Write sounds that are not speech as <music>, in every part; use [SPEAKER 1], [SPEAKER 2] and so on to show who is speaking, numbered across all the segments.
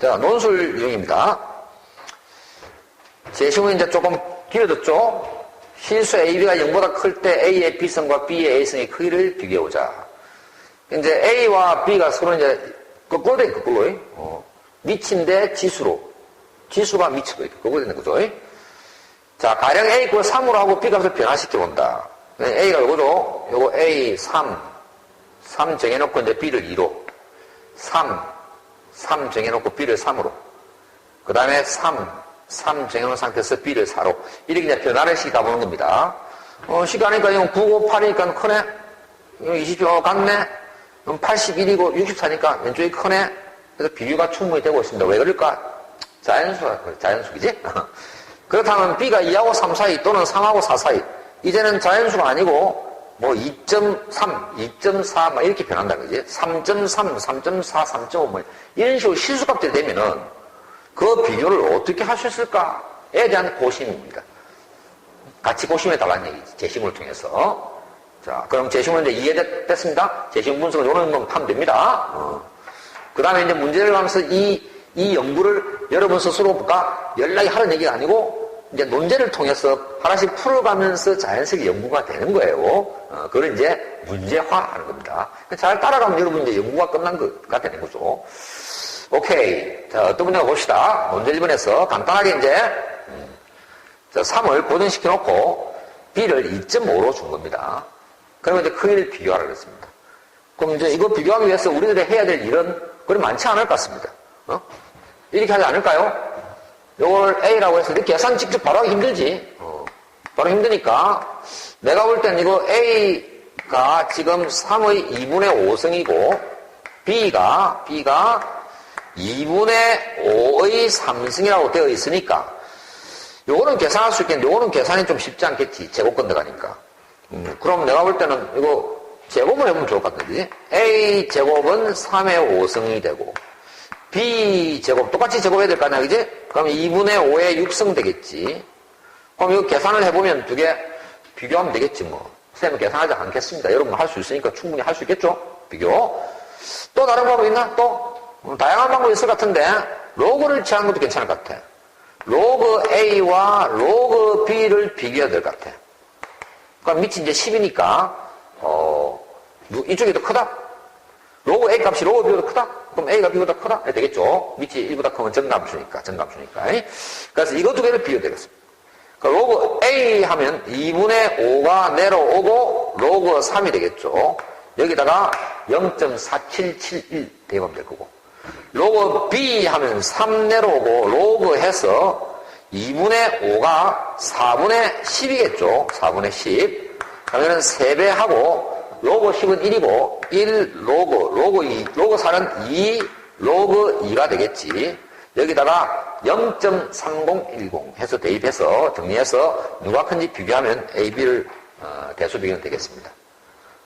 [SPEAKER 1] 자, 논술 유형입니다. 제시문이 이제 조금 길어졌죠? 실수 AB가 0보다 클 때 A의 B성과 B의 A성의 크기를 비교해보자. 이제 A와 B가 서로 이제 거꾸로 돼, 거꾸로. 어. 미친데 지수로. 지수가 미치고 이렇게 거꾸로 되는 거죠. 자, 가령 A 그 3으로 하고 B 값을 변화시켜 본다. A가 요거죠? 요거 A 3. 3 정해놓고 이제 B를 2로. 3. 3 정해놓고 B를 3으로. 그 다음에 3. 3 정해놓은 상태에서 B를 4로. 이렇게 이제 변화를 시키다 보는 겁니다. 어, 시간이니까 이건 9, 5, 8이니까 크네? 이거 20조 같네? 그럼 81이고 64니까 왼쪽이 크네? 그래서 비교가 충분히 되고 있습니다. 왜 그럴까? 자연수가, 자연수이지? <laughs> 그렇다면 B가 2하고 3 사이 또는 3하고 4 사이. 이제는 자연수가 아니고 뭐 2.3, 2.4막 이렇게 변한다는 거지. 3.3, 3.4, 3.5뭐 이런 식으로 실수값들이 되면은 그 비교를 어떻게 있을까에 대한 고심입니다. 같이 고심해 달라는 얘기지. 제시문을 통해서. 자, 그럼 제시문 이제 이해됐습니다. 제시문 분석을 요런 건 하면 됩니다. 어. 그 다음에 이제 문제를 하면서 이, 이 연구를 여러분 스스로가 연락이 하는 얘기가 아니고 이제 논제를 통해서 하나씩 풀어가면서 자연스럽게 연구가 되는 거예요. 어, 그걸 이제 문제화하는 겁니다. 잘 따라가면 여러분 이제 연구가 끝난 것가 되는 거죠. 오케이. 자, 어떤 문제 봅시다. 문제 1번에서 간단하게 이제, 음, 자, 3을 고정시켜 놓고 B를 2.5로 준 겁니다. 그러면 이제 크기를 비교하라 그랬습니다. 그럼 이제 이거 비교하기 위해서 우리들이 해야 될 일은 그리 많지 않을 것 같습니다. 어? 이렇게 하지 않을까요? 요걸 A라고 해서 이렇게 계산 직접 바로 하기 힘들지. 어, 바로 힘드니까 내가 볼 땐 이거 A가 지금 3의 2분의 5승이고 B가 B가 2분의 5의 3승이라고 되어 있으니까 요거는 계산할 수 있겠는데 요거는 계산이 좀 쉽지 않겠지. 제곱건 들어가니까. 음, 그럼 내가 볼 때는 이거 제곱을 해보면 좋을 것 같은데 A 제곱은 3의 5승이 되고 B 제곱 똑같이 제곱해야 될 거 아니야 그지? 그럼 2분의 5의 6승 되겠지 그럼 이거 계산을 해보면 두 개 비교하면 되겠지 뭐 쌤은 계산하지 않겠습니다 여러분 할 수 있으니까 충분히 할 수 있겠죠? 비교 또 다른 방법 있나? 또? 음, 다양한 방법이 있을 것 같은데 로그를 취하는 것도 괜찮을 것 같아 로그 A와 로그 B를 비교해야 될 것 같아 그럼 밑이 이제 10이니까 어, 이쪽이 더 크다? 로그 A 값이 로그 B보다 크다? 그럼 A가 B보다 크다? 네, 되겠죠. 밑이 1보다 크면 정감수니까, 정감수니까. 그래서 이거 두 개를 비교 되겠습니다. 그러니까 로그 A 하면 2분의 5가 내려오고 로그 3이 되겠죠. 여기다가 0.4771 대입하면 될 거고. 로그 B 하면 3 내려오고 로그 해서 2분의 5가 4분의 10이겠죠. 4분의 10. 그러면 3배 하고 로그 10은 1이고 1 로그 로그 2 로그 4는 2 로그 2가 되겠지. 여기다가 0.3010 해서 대입해서 정리해서 누가 큰지 비교하면 A, B를 어, 대수 비교는 되겠습니다.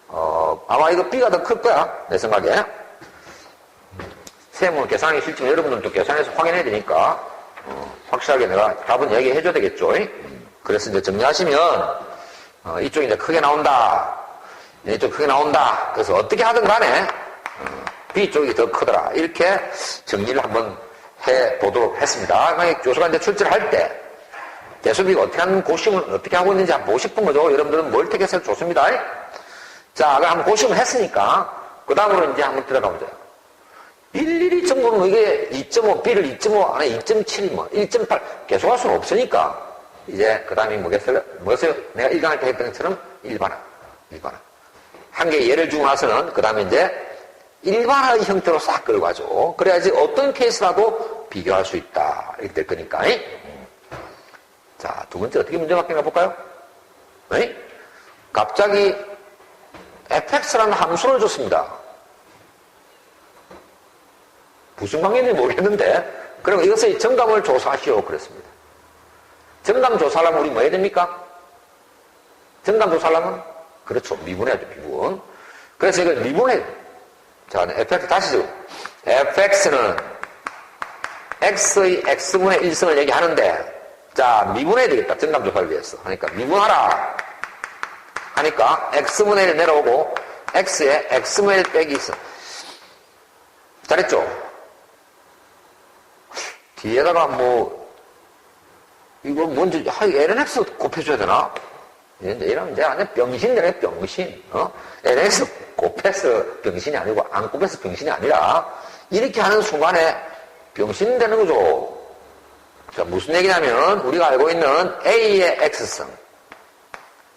[SPEAKER 1] 어, 아마 이거 B가 더 클 거야 내 생각에. 쌤은 계산하기 싫지만 여러분들도 계산해서 확인해야 되니까 어, 확실하게 내가 답은 얘기해줘야 되겠죠. 음, 그래서 이제 정리하시면 어, 이쪽이 이제 크게 나온다. 이쪽 크게 나온다. 그래서 어떻게 하든 간에 어, B쪽이 더 크더라. 이렇게 정리를 한번 해 보도록 했습니다. 교수가 이제 출제를 할때 대수비가 어떻게 하는 고심을 어떻게 하고 있는지 한번 보고 싶은 거죠. 여러분들은 뭘 택해서 좋습니다. 자, 그럼 한번 고심을 했으니까 그 다음으로 이제 한번 들어가 보자. 일일이 정보는 이게 2.5, B를 2.5 안에 2.7, 뭐 1.8 계속 할 수는 없으니까 이제 그 다음에 뭐겠어요? 뭐겠어요? 내가 일강할 때 했던 것처럼 일반화, 일반화. 한 개 예를 주고 나서는 그 다음에 이제 일반화의 형태로 싹 끌고 가죠. 그래야지 어떤 케이스라도 비교할 수 있다. 이렇게 될 거니까. 자, 두 번째 어떻게 문제 바뀌나 볼까요? 네? 갑자기 fx라는 함수를 줬습니다. 무슨 관계인지 모르겠는데, 그럼 이것의 정감을 조사하시오. 그랬습니다. 정감 조사하려면 우리 뭐 해야 됩니까? 정감 조사하려면? 그렇죠. 미분해야죠, 미분. 그래서 이걸 미분해. 자, fx 다시 좀. fx는 x의 x분의 1승을 얘기하는데, 자, 미분해야 되겠다. 정감 조사를 위해서. 하니까 미분하라. 하니까 x분의 1 내려오고, x에 x분의 1 빼기 있어. 잘했죠? 뒤에다가 뭐, 이거 먼저, 하, LNX 곱해줘야 되나? 이러면 이제 완전 병신 되네, 병신. 어? LNX 곱해서 병신이 아니고, 안 곱해서 병신이 아니라, 이렇게 하는 순간에 병신 되는 거죠. 자, 무슨 얘기냐면, 우리가 알고 있는 A의 X성.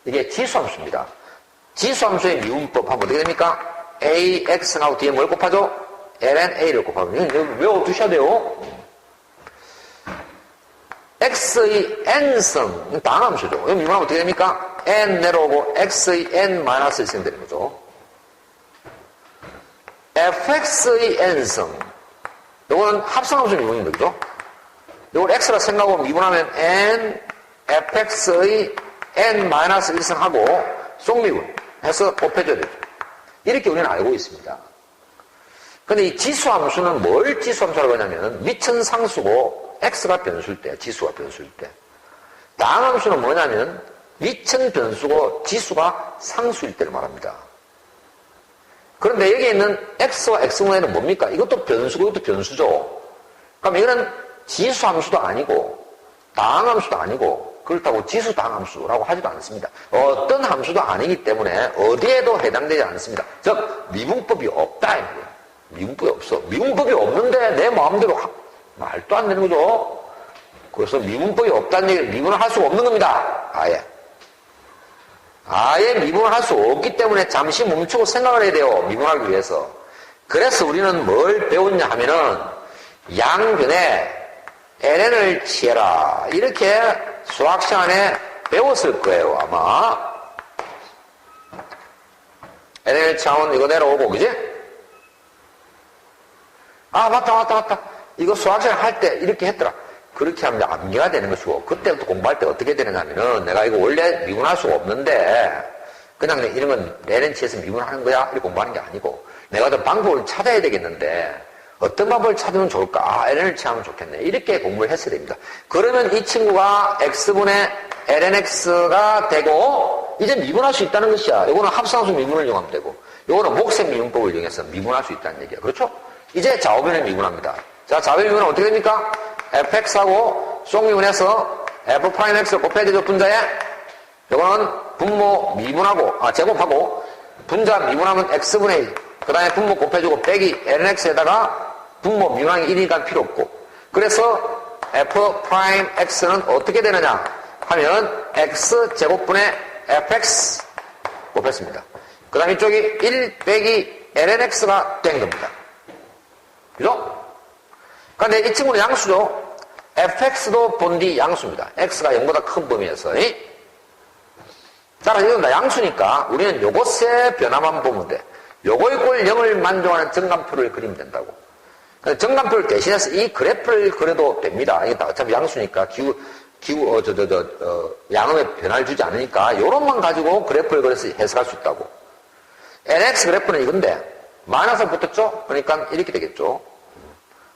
[SPEAKER 1] 이게 지수함수입니다. 지수함수의 미분법 하면 어떻게 됩니까? AX하고 뒤에 뭘 곱하죠? ln A를 곱하면 이거 외워두셔야 돼요. X의 N성, 다함수죠. 이거 미분하면 어떻게 됩니까? N 내려오고 X의 N 마이너스 1성 되는 거죠. fx의 n성. 이거는 합성함수 미분인 거죠. 이걸 x라 생각하고 미분하면 n fx의 n-1성 하고 속미분 해서 곱해줘야 되죠. 이렇게 우리는 알고 있습니다. 근데 이 지수함수는 뭘 지수함수라고 하냐면 미천 상수고 x가 변수일 때, 지수가 변수일 때. 다항함수는 뭐냐면 미천 변수고 지수가 상수일 때를 말합니다. 그런데 여기 있는 x와 x분의는 뭡니까? 이것도 변수고 이것도 변수죠. 그럼 이거는 지수 함수도 아니고 다항함수도 아니고 그렇다고 지수 당 함수라고 하지도 않습니다. 어떤 함수도 아니기 때문에 어디에도 해당되지 않습니다. 즉 미분법이 없다. 이거예요. 미분법이 없어. 미분법이 없는데 내 마음대로 하, 말도 안 되는 거죠. 그래서 미분법이 없다는 얘기를 미분을 할 수가 없는 겁니다. 아예. 아예 미분을 할 수 없기 때문에 잠시 멈추고 생각을 해야 돼요. 미분하기 위해서. 그래서 우리는 뭘 배웠냐 하면은 양변에 ln을 취해라. 이렇게 수학 시간에 배웠을 거예요, 아마. ln을 취하면 이거 내려오고, 그지? 아, 맞다, 맞다, 맞다. 이거 수학 시간 할 때 이렇게 했더라. 그렇게 하면 암기가 되는 것이고, 그때부터 공부할 때 어떻게 되느냐면은, 내가 이거 원래 미분할 수가 없는데, 그냥 이런 건 취해서 미분하는 거야? 이렇게 공부하는 게 아니고, 내가 더 방법을 찾아야 되겠는데, 어떤 방법을 찾으면 좋을까? 아, ln을 취하면 좋겠네. 이렇게 공부를 했어야 됩니다. 그러면 이 친구가 x분의 lnx가 되고, 이제 미분할 수 있다는 것이야. 이거는 합성함수 미분을 이용하면 되고, 이거는 목색 미분법을 이용해서 미분할 수 있다는 얘기야. 그렇죠? 이제 좌우변을 미분합니다. 자, 좌우변 미분은 어떻게 됩니까? Fx하고 쏙미분해서 f'x를 곱해야 되죠, 분자에? 이거는 분모 미분하고, 아, 제곱하고, 분자 미분하면 x분의 1. 그 다음에 분모 곱해주고 빼기 lnx에다가 분모 미분하기 1이니까 필요 없고. 그래서 f'x는 어떻게 되느냐 하면 x제곱분의 fx 곱했습니다. 그 다음 이쪽이 1 빼기 lnx가 된 겁니다. 그죠? 그런데 이 친구는 양수죠. fx도 본디 양수입니다. x가 0보다 큰 범위에서. 따라 이건 다 양수니까 우리는 요것의 변화만 보면 돼. 요거 이꼴 0을 만족하는 정감표를 그리면 된다고. 정감표를 대신해서 이 그래프를 그려도 됩니다. 이게 다 어차피 양수니까 기후, 기후, 어, 저, 저, 저, 어, 양음에 변화를 주지 않으니까 요런만 가지고 그래프를 그려서 해석할 수 있다고. nx 그래프는 이건데, 마이너스 붙었죠? 그러니까 이렇게 되겠죠.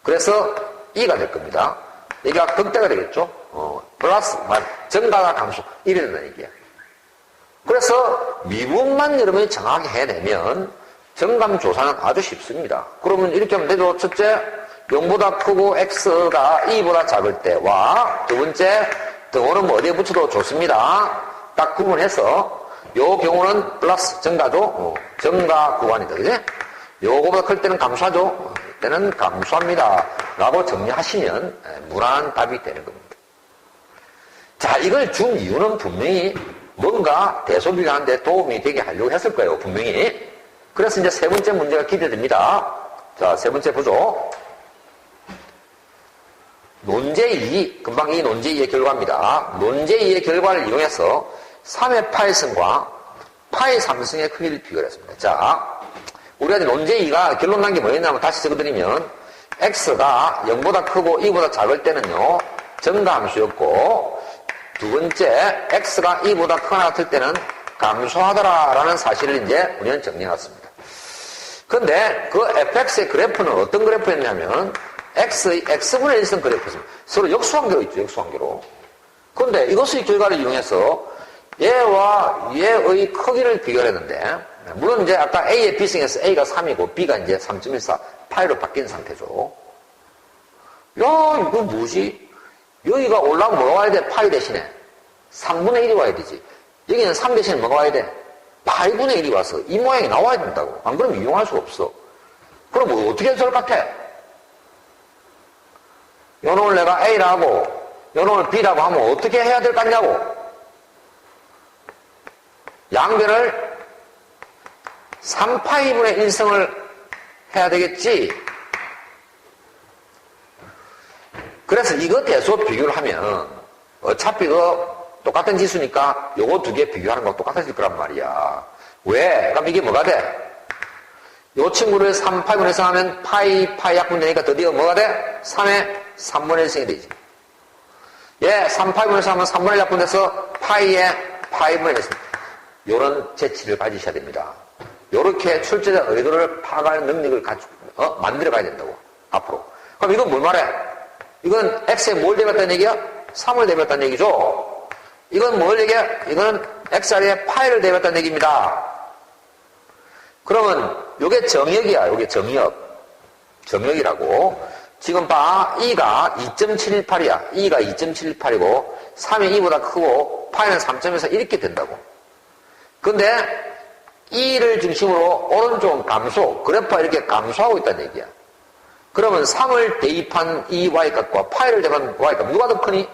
[SPEAKER 1] 그래서 2가 될 겁니다. 여기가 극대가 되겠죠? 어, 플러스, 증가가 감소. 이래 된다는 얘기야. 그래서 미분만 여러분이 정확히 해내면 정감 조사는 아주 쉽습니다. 그러면 이렇게 하면 되죠. 첫째, 0보다 크고 x가 2보다 작을 때와 두 번째, 등호는 뭐 어디에 붙여도 좋습니다. 딱 구분해서 요 경우는 플러스 증가죠. 어, 증가 구간이다. 그지? 요거보다 클 때는 감소하죠. 때는 감소합니다. 라고 정리하시면 무난한 답이 되는 겁니다. 자, 이걸 준 이유는 분명히 뭔가 대소비가 하는데 도움이 되게 하려고 했을 거예요, 분명히. 그래서 이제 세 번째 문제가 기대됩니다. 자, 세 번째 보죠. 논제 2, 금방 이 논제 2의 결과입니다. 논제 2의 결과를 이용해서 3의 파이승과 파이 3승의 크기를 비교했습니다. 자, 우리가 논제 2가 결론 난 게 뭐였냐면 다시 적어드리면 x가 0보다 크고 2보다 작을 때는요, 증가함수였고, 두 번째, x가 2보다 크거나 같을 때는 감소하더라라는 사실을 이제 우리는 정리해놨습니다. 근데 그 fx의 그래프는 어떤 그래프였냐면 x의 x분의 1성 그래프였습니다. 서로 역수관계로 있죠, 역수관계로. 근데 이것의 결과를 이용해서 얘와 얘의 크기를 비교했는데 물론 이제 아까 A의 B승에서 A가 3이고 B가 이제 3.14 파이로 바뀐 상태죠. 야, 이거 뭐지? 여기가 올라오면 뭐가 와야 돼? 파이 대신에. 3분의 1이 와야 되지. 여기는 3 대신에 뭐가 와야 돼? 8분의 1이 와서 이 모양이 나와야 된다고. 안 그러면 이용할 수가 없어. 그럼 뭐 어떻게 해서 같아? 요 놈을 내가 A라고, 요 놈을 B라고 하면 어떻게 해야 될 것 같냐고. 양변을 3파이분의 1승을 해야 되겠지. 그래서 이거 대소 비교를 하면 어차피 그 똑같은 지수니까 요거 두 개 비교하는 거 똑같아질 거란 말이야. 왜? 그럼 이게 뭐가 돼? 요 친구를 3파이분의 1승 하면 파이, 파이 약분 되니까 드디어 뭐가 돼? 3의 3분의 1승이 되지. 예, 3파이분의 1승 하면 3분의 1 약분 돼서 파이의 파이분의 1승. 요런 재치를 가지셔야 됩니다. 요렇게 출제자 의도를 파악하는 능력을 가지고, 어? 만들어 가야 된다고. 앞으로. 그럼 이건 뭘 말해? 이건 x에 뭘 대봤다는 얘기야? 3을 대봤다는 얘기죠? 이건 뭘 얘기야? 이거는 x자리에 파이를 대봤다는 얘기입니다. 그러면 요게 정역이야. 요게 정역. 정역이라고. 지금 봐. 2가 2.718이야. 2가 2.718이고 3이 2보다 크고 파이는 3점에서 이렇게 된다고. 근데 2를 중심으로 오른쪽 감소, 그래프가 이렇게 감소하고 있다는 얘기야. 그러면 3을 대입한 이 y값과 파이를 대입한 y값 누가 더 크니?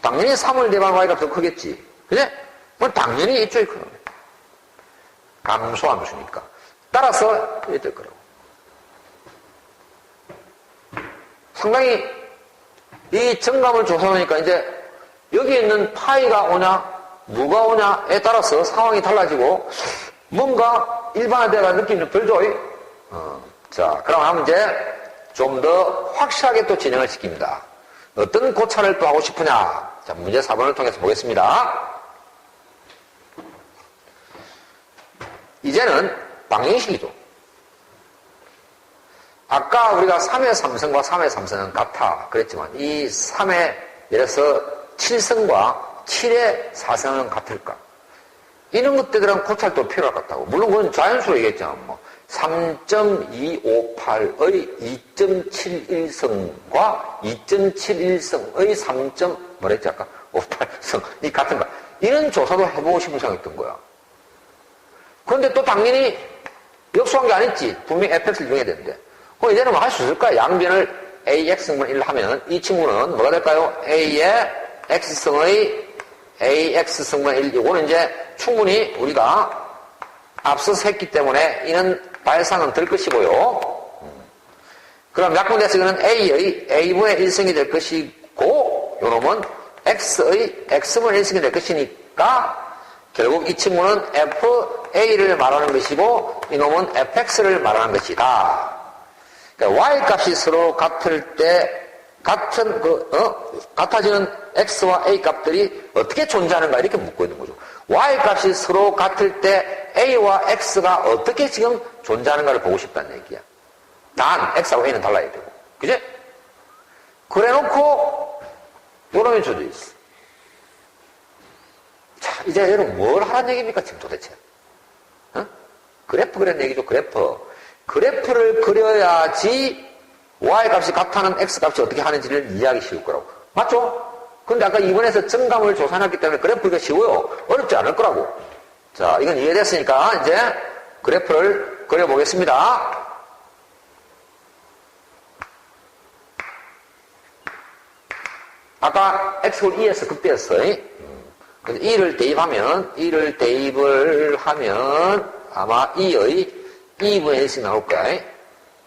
[SPEAKER 1] 당연히 3을 대입한 y값 더 크겠지. 그래? 뭐 당연히 이쪽이 크는 거야. 감소함수니까. 따라서 될 거라고. 상당히 이 정감을 조사하니까 이제 여기 있는 파이가 오냐, 누가 오냐에 따라서 상황이 달라지고 뭔가 느낌이 좀 들죠? 어, 자, 한번 이제 좀 더 확실하게 또 진행을 시킵니다. 어떤 고찰을 또 하고 싶으냐? 자, 문제 4번을 통해서 보겠습니다. 이제는 방정식이죠. 아까 우리가 3의 3승과 3의 3승은 같아 그랬지만 이 3의 예를 들어서 7승과 7의 4승은 같을까? 이런 것들은 고찰도 필요할 것 같다고. 물론 그건 자연수로 얘기했잖아. 뭐 3.258의 2.71승과 2.71승의 3. 뭐랬지 아까? 58승이 같은가? 이런 조사도 해보고 싶은 생각이 든 거야. 그런데 또 당연히 역수한 게 아니지. 분명히 fx를 이용해야 되는데. 그럼 이제는 뭐 할 수 있을까? 양변을 ax승분 1 하면 이 친구는 뭐가 될까요? a의 x승의 ax승분 1. 이거는 이제 충분히 우리가 앞서서 했기 때문에 이는 발상은 될 것이고요. 그럼 약분돼서 이거는 a의 a분의 1승이 될 것이고 요놈은 x의 x분의 1승이 될 것이니까 결국 이 친구는 fa를 말하는 것이고 이놈은 fx를 말하는 것이다. 그러니까 y 값이 서로 같을 때 같은 그 어? 같아지는 x와 a 값들이 어떻게 존재하는가 이렇게 묻고 있는 거죠. y 값이 서로 같을 때 a와 x가 어떻게 지금 존재하는가를 보고 싶다는 얘기야. 단 x하고 a는 달라야 되고, 그제? 그래놓고 요놈이 줘져 있어. 자, 이제 여러분 뭘 하라는 얘기입니까 지금 도대체? 어? 그래프 그런 얘기죠. 그래프. 그래프를 그려야지 y 값이 같다는 x 값이 어떻게 하는지를 이해하기 쉬울 거라고. 맞죠? 근데 아까 2번에서 정감을 조사해놨기 때문에 그래프가 쉬워요. 어렵지 않을 거라고. 자, 이건 이해됐으니까 이제 그래프를 그려보겠습니다. 아까 x를 2에서 극대였어요. 그래서 2를 대입하면, 2를 대입을 하면 아마 2의 2분의 1씩 나올 거야.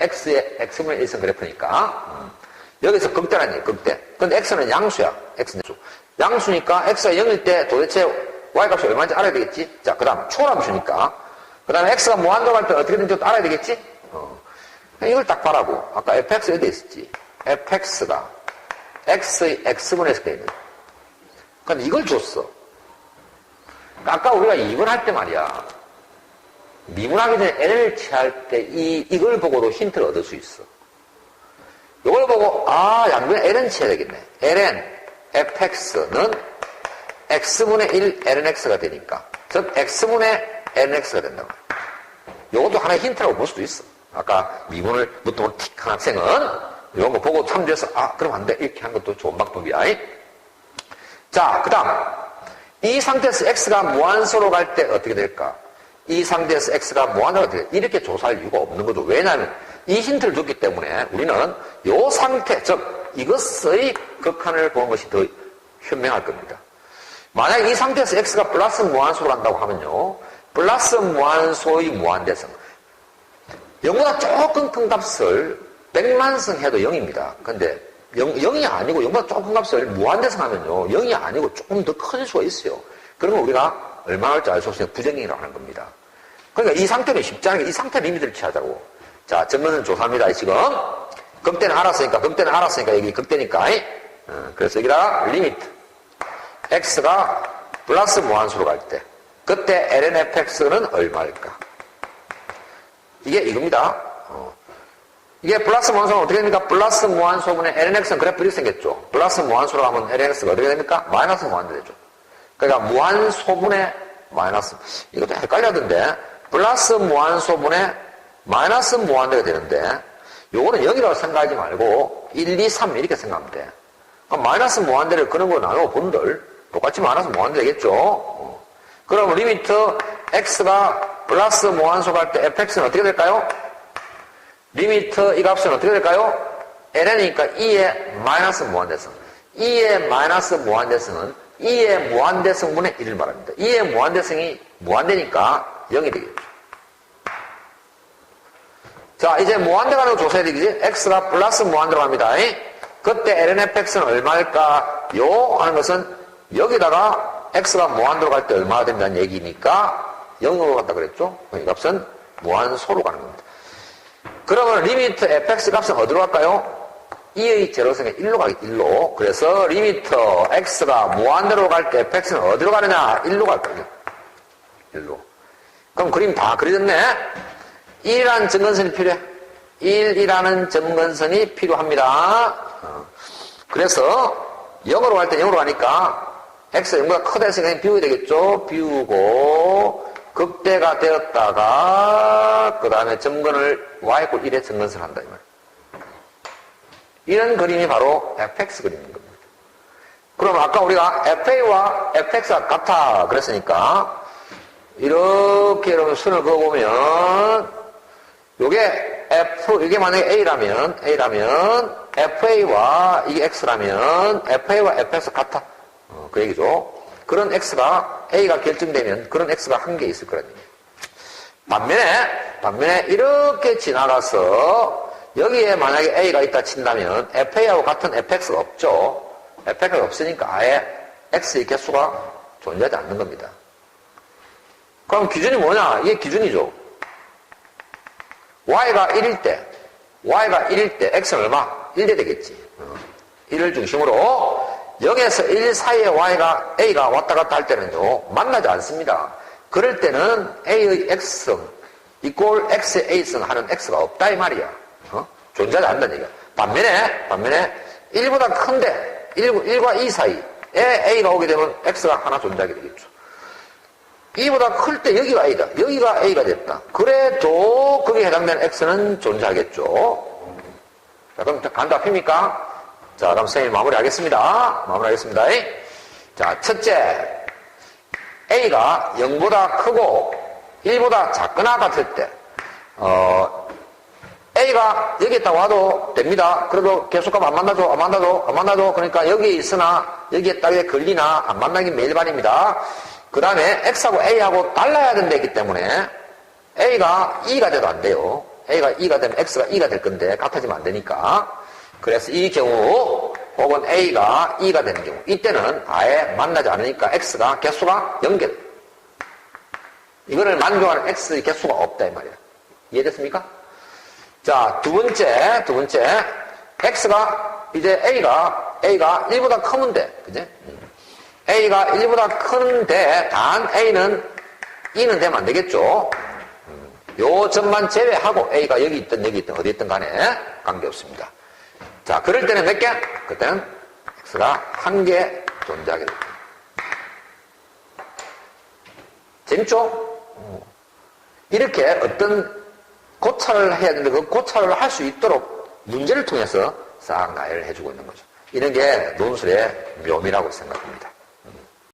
[SPEAKER 1] X의 x분의 1승 그래프니까. 여기서 극대라는 얘기, 극대. 근데 x는 양수야. x는 양수. 양수니까 x가 0일 때 도대체 y 값이 얼마인지 알아야 되겠지? 자, 그 다음 초람수니까. 그 다음에 x가 무한도갈 때 어떻게 되는지 알아야 되겠지? 어. 이걸 딱 봐라고. 아까 fx 어디 있었지? fx가 x의 x분의 1승 되는 근데 이걸 줬어. 아까 우리가 이걸 할때 말이야. 미분하기 전에 n을 취할 때 이, 이걸 보고도 힌트를 얻을 수 있어. 이걸 보고, 아, 양변에 ln 취해야 되겠네. ln fx는 x분의 1 ln x가 되니까. 즉, x분의 ln x가 된다고. 이것도 하나의 힌트라고 볼 수도 있어. 아까 미분을 묻던 틱한 학생은 이런 거 보고 참조해서, 아, 그럼 안 돼. 이렇게 한 것도 좋은 방법이야. 자, 그 다음. 이 상태에서 x가 무한소로 갈 때 어떻게 될까? 이 상태에서 x가 갈때 이렇게 조사할 이유가 없는 거죠. 왜냐하면 이 힌트를 줬기 때문에 우리는 이 상태, 즉, 이것의 극한을 보는 것이 더 현명할 겁니다. 만약 이 상태에서 x가 플러스 무한소로 간다고 하면요. 플러스 무한소의 무한대성. 0보다 조금 큰 값을 100만성 해도 0입니다. 근데 0, 0이 아니고 0보다 조금 큰 값을 무한대성 하면요. 0이 아니고 조금 더 커질 수가 있어요. 그러면 우리가 얼마나 할지 알 수 없으니까 부정행이라고 하는 겁니다. 그러니까 이 상태는 쉽지 않은 게 이 상태 리미트를 취하자고. 자, 전면은 조사합니다. 지금. 극대는 알았으니까, 극대는 알았으니까, 여기 극대니까. 어, 그래서 여기다 리미트. x가 플러스 무한수로 갈 때. 그때 lnfx는 얼마일까? 이게 이겁니다. 어. 이게 플러스 무한소는 어떻게 됩니까? 플러스 무한소분의 lnx는 그래프 이렇게 생겼죠. 플러스 무한소로 가면 lnx가 어떻게 됩니까? 마이너스 무한대 되죠. 그러니까 무한소분의 마이너스. 이것도 헷갈려던데 플러스 무한소분의 마이너스 무한대가 되는데 요거는 0이라고 생각하지 말고 1, 2, 3 이렇게 생각하면 돼. 마이너스 무한대를 그런 거 나누어 본들 똑같이 마이너스 무한대 되겠죠. 어. 그럼 리미트 x가 플러스 무한소 갈 때 fx는 어떻게 될까요? 리미트 이 값은 어떻게 될까요? ln이니까 2의 마이너스 무한대성. 2의 마이너스 무한대성은 2의 무한대성분의 1을 말합니다. 2의 무한대성이 무한대니까 0이 되겠죠. 자, 이제 무한 대 가는 거 조사해야 되겠지? x가 플러스 무한대로 갑니다. 그때 lnfx는 얼마일까요? 하는 것은 여기다가 x가 무한대로 갈때 얼마가 된다는 얘기니까 0으로 간다 그랬죠? 이 값은 무한소로 가는 겁니다. 그러면 리미트 fx 값은 어디로 갈까요? 2의 제로성에 1로 가기 1로. 그래서 리미트 x가 무한대로 갈 때 fx는 어디로 가느냐? 1로 갈 거예요. 1로. 그럼 그림 다 그려졌네? 1이라는 증근선이 필요해. 1이라는 증근선이 필요합니다. 어. 그래서 0으로 갈 때 0으로 가니까 x가 0보다 크다 했으니까 그냥 비우게 되겠죠? 비우고 극대가 되었다가 그 다음에 점근을 y꼴 1에 점근선을 한다 이 말. 이런 그림이 바로 fx 그림인 겁니다. 그럼 아까 우리가 fa와 fx가 같아 그랬으니까 이렇게 여러분 선을 그어보면 요게 f 이게 만약에 a라면 a라면 fa와 이게 x라면 fa와 fx 같아 어, 그 얘기죠. 그런 x가 a가 결정되면 그런 x가 한 개 있을 거라는 얘기예요. 반면에 반면에 이렇게 지나가서 여기에 만약에 a가 있다 친다면 fa하고 같은 fx가 없죠. fx가 없으니까 아예 x의 개수가 존재하지 않는 겁니다. 그럼 기준이 뭐냐? 이게 기준이죠. y가 1일 때, y가 1일 때 x는 얼마? 1대 되겠지. 1을 중심으로 0에서 1 사이에 y가 a가 왔다 갔다 할 때는요 만나지 않습니다. 그럴 때는 a의 x승 이꼴 x의 a승 하는 x가 없다 이 말이야. 어? 존재하지 않는다는 얘기야. 반면에 반면에 1보다 큰데 1, 1과 2 사이에 a가 오게 되면 x가 하나 존재하게 되겠죠. 2보다 클 때 여기가 a다. 여기가 a가 됐다. 그래도 거기에 해당되는 x는 존재하겠죠. 자, 그럼 간답입니까? 자, 그럼 선생님 마무리하겠습니다. 마무리하겠습니다. 자, 첫째. A가 0보다 크고 1보다 작거나 같을 때, 어, A가 여기 있다 와도 됩니다. 그래도 계속값 안 만나죠? 안 만나죠? 안 만나죠? 그러니까 여기에 있으나 여기에 딱에 걸리나 안 만나긴 매일 반입니다. 그 다음에 X하고 A하고 달라야 된다기 때문에 A가 2가 돼도 안 돼요. A가 2가 되면 X가 2가 될 건데 같아지면 안 되니까. 그래서 이 경우 혹은 A가 2가 되는 경우 이때는 아예 만나지 않으니까 X가 개수가 연결 이거를 만족하는 X의 개수가 없다 이 말이야 이해됐습니까? 자 두 번째 두 번째 X가 이제 A가 A가 1보다 크면 돼 그지? A가 1보다 크는데 단 A는 2는 되면 안 되겠죠 요 점만 제외하고 A가 여기 있든 여기 있든 어디 있든 간에 관계없습니다 자, 그럴 때는 몇 개? 그때는 x가 한 개 존재하게 됩니다. 재밌죠? 이렇게 어떤 고찰을 해야 되는데 그 고찰을 할 수 있도록 문제를 통해서 싹 나열을 해주고 있는 거죠. 이런 게 논술의 묘미라고 생각합니다.